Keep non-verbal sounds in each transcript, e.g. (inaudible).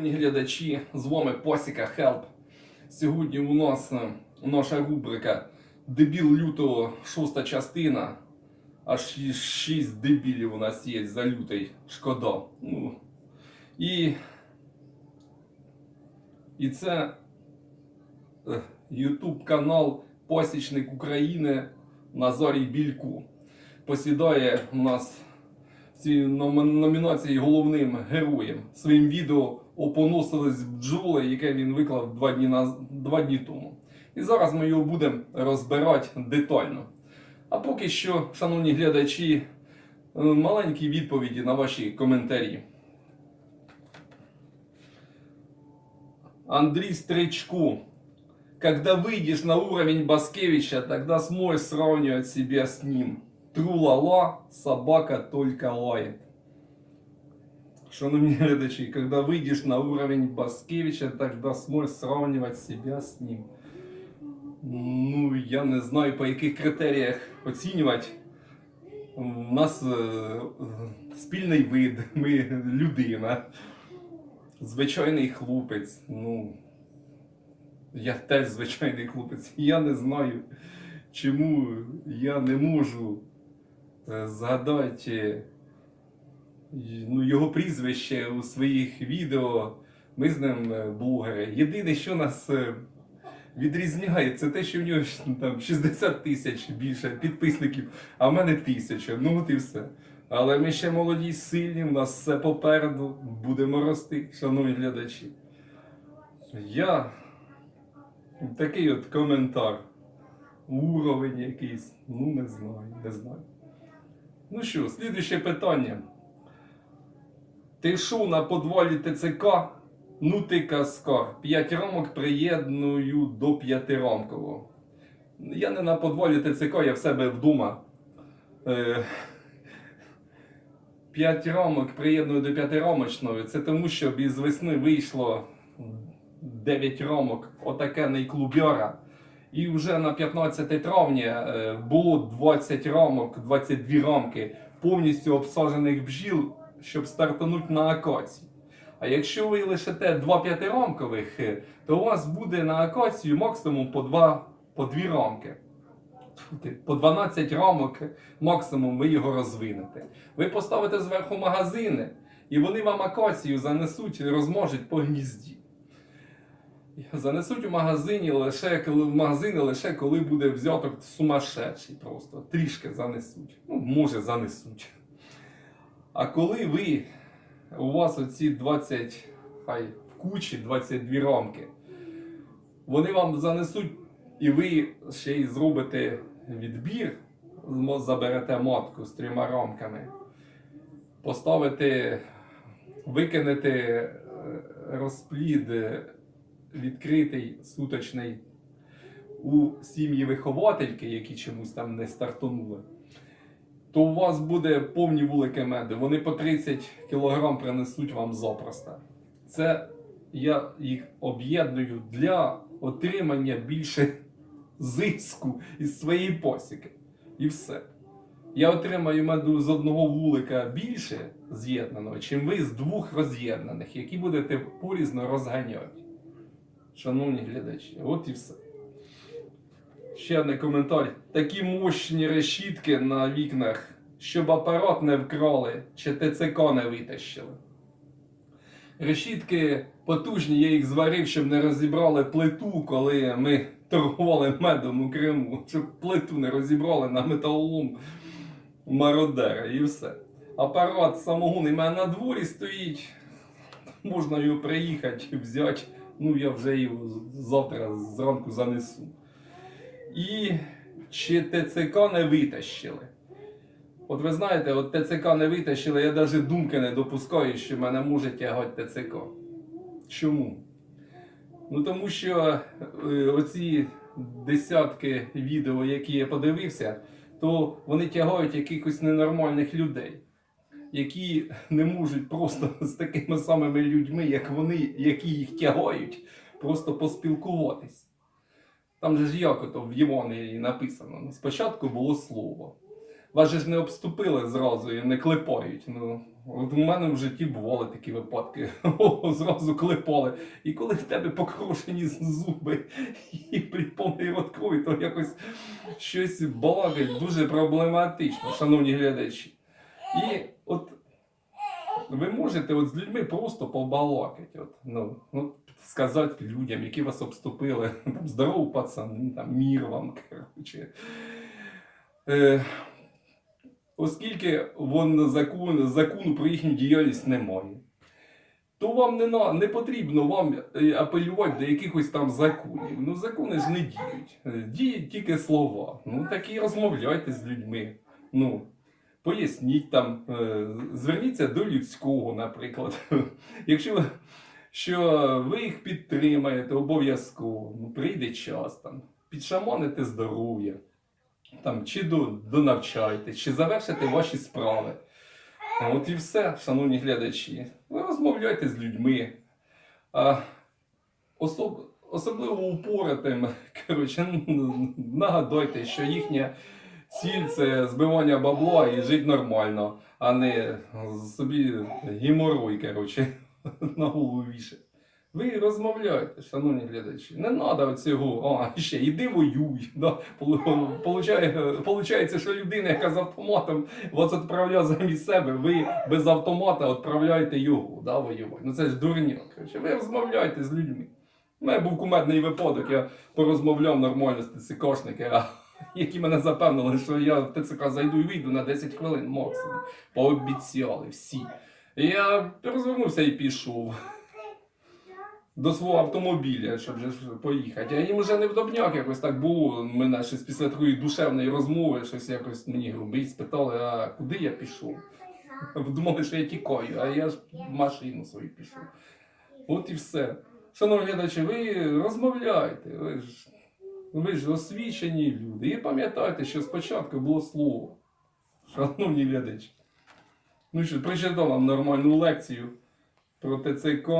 Глядачі, з вами Посіка Хелп. Сьогодні у нас е, наша рубрика Дебіл лютого, шоста частина. Аж ші- шість дебілів у нас є за лютий. Шкода. Ну, і, і це е, YouTube канал Посічник України Назарій Більку. Посідає у нас номі- номінації головним героєм. Своїм відео опоносились бджоли, яке він виклав два дні, наз... два дні тому. І зараз ми його будемо розбирати детально. А поки що, шановні глядачі, е, маленькі відповіді на ваші коментарі. Андрей Стричко. Когда выйдешь на уровень Баскевича, тогда сможешь сравнивать себя с ним. Тру-ла-ла, собака только лает. Шановні глядачі, когда выйдешь на уровень Баскевича, тогда сможешь сравнивать себя с ним. Ну, я не знаю, по яких критеріях оцінювати. У нас е, е, спільний вид, (laughs) ми людина. Звичайний хлопець. Ну, я теж звичайний хлопець. Я не знаю, чому я не можу Е, згадати ну, його прізвище у своїх відео. Ми з ним е, блогери. Єдине, що нас е, відрізняє, це те, що в нього там 60 тисяч більше підписників, а в мене тисяча. Ну от і все. Але ми ще молоді, сильні, у нас все попереду. Будемо рости, шановні глядачі. Я такий от коментар. Уровень якийсь. Ну, не знаю, не знаю. Ну що, слідуюче питання. Ти шов на подвалі ТЦК? Ну ти каскар. П'ять рамок приєдную до п'ятирамкового. Я не на подвалі ТЦК, я в себе вдома. Е, П'ять рамок приєдную до п'ятирамочної. Це тому, що із весни вийшло 9 рамок отакений клубяра. І вже на 15 травня е, було 20 рамок, 22 рамки повністю обсаджених бджіл, щоб стартануть на акації. А якщо ви лишите два п'ятирамкових, е, то у вас буде на акацію максимум по 2, по 2 рамки. По 12 рамок максимум ви його розвинете. Ви поставите зверху магазини, і вони вам акацію занесуть і розмножать по гнізді. Занесуть у магазині лише коли в магазини лише коли буде взяток сумасшедший просто. Трішки занесуть. Ну, може, занесуть. А коли ви, у вас оці 20, хай в кучі 22 рамки, вони вам занесуть, і ви ще й зробите відбір, заберете матку з трьома рамками, поставите, викинете е, розплід е, відкритий суточний у сім'ї виховательки, які чомусь там не стартанули, то у вас буде повні вулики меду. Вони по 30 кг принесуть вам запросто. Це я їх об'єдную для отримання більше зиску із своєї посіки. І все. Я отримаю меду з одного вулика більше з'єднаного, чим ви з двох роз'єднаних, які будете порізно розганяти. Шановні глядачі, от і все. Ще один коментар. Такі мощні решітки на вікнах, щоб апарат не вкрали чи ТЦК не витащили. Решітки потужні, я їх зварив, щоб не розібрали плиту, коли ми торгували медом у Криму, щоб плиту не розібрали на металолом мародера і все. Апарат самогонний в мене на дворі стоїть. Можна його приїхати, взяти. Ну, я вже його завтра зранку занесу. І чи ТЦК не витащили? От ви знаєте, от ТЦК не витащили, я навіть думки не допускаю, що мене може тягати ТЦК. Чому? Ну тому що е, оці десятки відео, які я подивився, то вони тягають якихось ненормальних людей, які не можуть просто (laughs) з такими самими людьми, як вони, які їх тягають, просто поспілкуватись. Там же ж як ото в Євангелії написано: спочатку було слово. Вас же ж не обступили зразу і не клепають. Ну, от у мене в житті бували такі випадки. О, (laughs) зразу клепали. І коли в тебе покрушені зуби (laughs) і повний рот то якось щось балакать дуже проблематично, шановні глядачі. І от ви можете от з людьми просто побалакати. От, ну, ну, сказати людям, які вас обступили, (laughs) там, здорово, пацан, там, мір вам. Е, оскільки вон закон, закону про їхню діяльність немає, то вам не, на, не потрібно вам е, апелювати до якихось там законів. Ну, закони ж не діють. Е, Діють тільки слова. Ну, так і розмовляйте з людьми. Ну, поясніть там, е, зверніться до людського, наприклад. (laughs) Якщо що ви їх підтримаєте обов'язково, ну, прийде час там, підшаманите здоров'я, там, чи до, донавчайте, чи завершите ваші справи. От і все, шановні глядачі. Ви розмовляйте з людьми. А, особ, особливо упоротим, (laughs) коротше, ну, нагадуйте, що їхня ціль це збивання бабла і жити нормально, а не собі геморой, коротше, (laughs) на голову вішати. Ви розмовляєте, шановні глядачі. Не треба цього, а ще іди воюй. (laughs) Да? Получає, получається, що людина, яка з автоматом вас відправляє замість себе, ви без автомата відправляєте його да, воювати. Ну це ж дурня. Коротше. Ви розмовляєте з людьми. У мене був кумедний випадок, я порозмовляв нормально з ТЦКшниками, які мене запевнили, що я в ТЦК зайду і вийду на 10 хвилин максимум. Пообіцяли всі. Я розвернувся і пішов до свого автомобіля, щоб же ж поїхати. А їм вже не вдобняк якось так було. Мене щось після такої душевної розмови, щось якось мені грубить, спитали, а куди я пішов? Думали, що я тікаю, а я ж в машину свою пішов. От і все. Шановні глядачі, ви розмовляйте, ви ж, ви ж освічені люди. І пам'ятайте, що спочатку було слово. Шановні глядачі. Ну що, прочитав вам нормальну лекцію про ТЦК.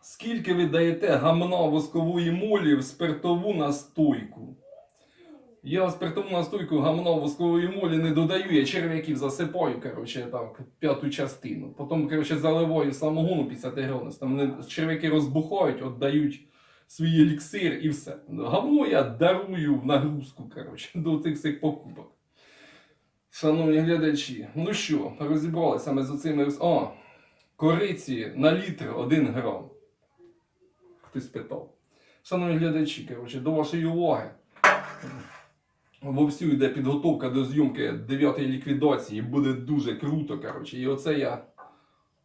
Скільки ви даєте гамна воскової молі в спиртову настойку? Я в спиртову настойку гамна воскової молі не додаю, я черв'яків засипаю, коротше, так, п'яту частину. Потім, коротше, заливаю самогону 50 градусів. Там вони черв'яки розбухають, віддають свій еліксир і все. Гамно я дарую в нагрузку, коротше, до тих всіх покупок. Шановні глядачі, ну що, розібралися ми з оцими. О, кориці на літр 1 грам. Хтось питав. Шановні глядачі, коротше, до вашої уваги. Вовсю йде підготовка до зйомки 9 ліквідації. Буде дуже круто. Коротше. І оце я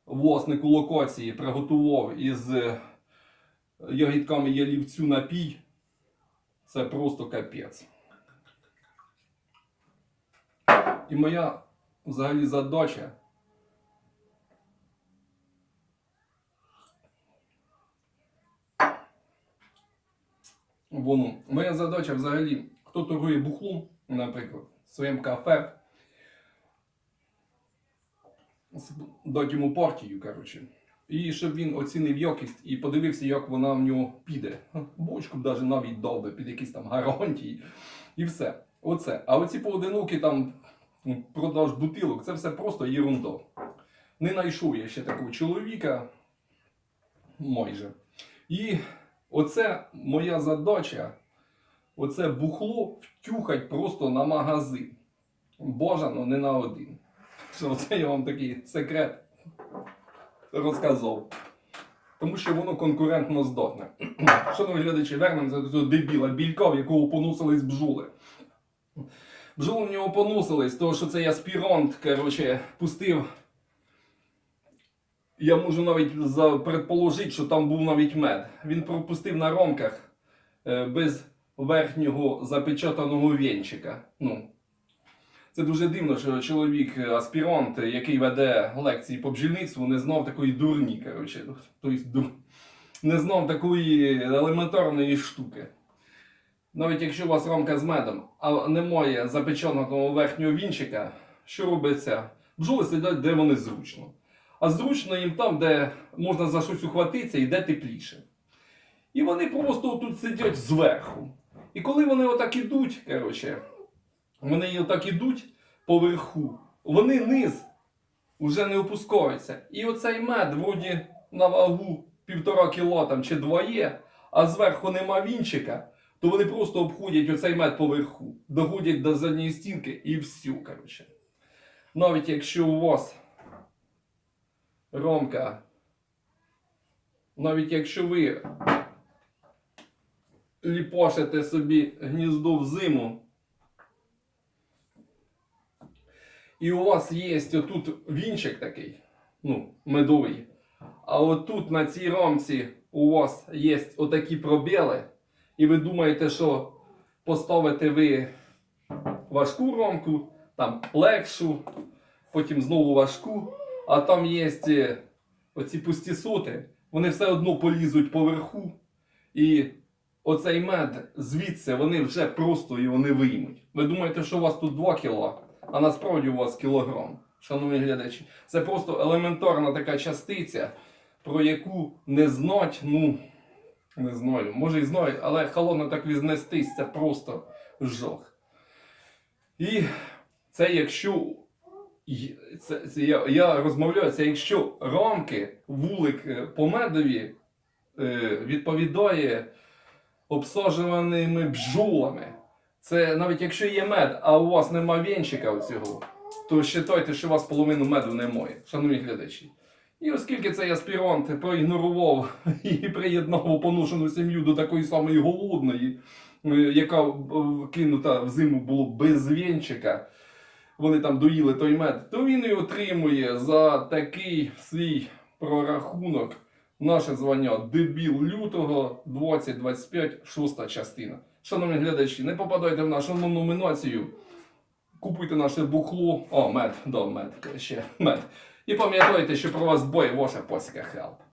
власнику локації приготував із ягідками ялівцю напій. Це просто капець. І моя взагалі задача Воно. Моя задача взагалі, хто торгує бухлом, наприклад, в своєму кафе, дати йому партію, коротше. І щоб він оцінив якість і подивився, як вона в нього піде. Бочку б навіть навіть дав би під якісь там гарантії. І все. Оце. А оці поодинокі там продаж бутилок, це все просто єрунда. Не знайшов я ще такого чоловіка. Майже. І Оце моя задача. Оце бухло втюхать просто на магазин. Бажано не на один. Оце я вам такий секрет розказав. Тому що воно конкурентно здатне. (clears throat) Шановні глядачі, вернемося до цього дебіла білька, в якого поносились бджоли. Бджоли в нього поносились, тому що цей аспірант, коротше, пустив я можу навіть предположити, що там був навіть мед. Він пропустив на рамках е, без верхнього запечатаного вінчика. Ну, це дуже дивно, що чоловік, е, аспірант, е, який веде лекції по бджільництву, не знав такої дурні. Коротше, тобто, не знав такої елементарної штуки. Навіть якщо у вас рамка з медом, а немає запечатаного верхнього вінчика, що робиться? Бджоли сидять, де вони зручно. А зручно їм там, де можна за щось ухватитися і де тепліше. І вони просто тут сидять зверху. І коли вони отак ідуть, коротше, вони так ідуть поверху, вони низ уже не опускаються. І оцей мед, вроді на вагу півтора кіло там чи два а зверху нема вінчика, то вони просто обходять оцей мед поверху, доходять до задньої стінки і всю, коротше. Навіть якщо у вас ромка, навіть якщо ви ліпошите собі гніздо в зиму, і у вас є отут вінчик такий, ну, медовий, а отут на цій рамці у вас є отакі пробіли, і ви думаєте, що поставите ви важку ромку, там легшу, потім знову важку, а там є е, оці пусті соти, вони все одно полізуть поверху, і оцей мед звідси вони вже просто його не виймуть. Ви думаєте, що у вас тут 2 кіла, а насправді у вас кілограм. Шановні глядачі, це просто елементарна така частиця, про яку не знать, ну не знаю, може і знають, але холодно так віднестись, це просто жах. І це якщо це, це я, я розмовляю, це якщо рамки, вулик е, по медові е, відповідає обсаджуваними бджолами. Це навіть якщо є мед, а у вас нема вінчика оцього, то вважайте, що у вас половину меду немає, шановні глядачі. І оскільки цей аспірант проігнорував (laughs) і приєднав поношену сім'ю до такої самої голодної, е, яка кинута в зиму було без вінчика, вони там доїли той мед, то він і отримує за такий свій прорахунок наше звання Дебіл лютого 2025, шоста частина. Шановні глядачі, не попадайте в нашу номінацію. Купуйте наше бухло. О, мед, да, мед, ще мед. І пам'ятайте, що про вас бой ваша польська хелп.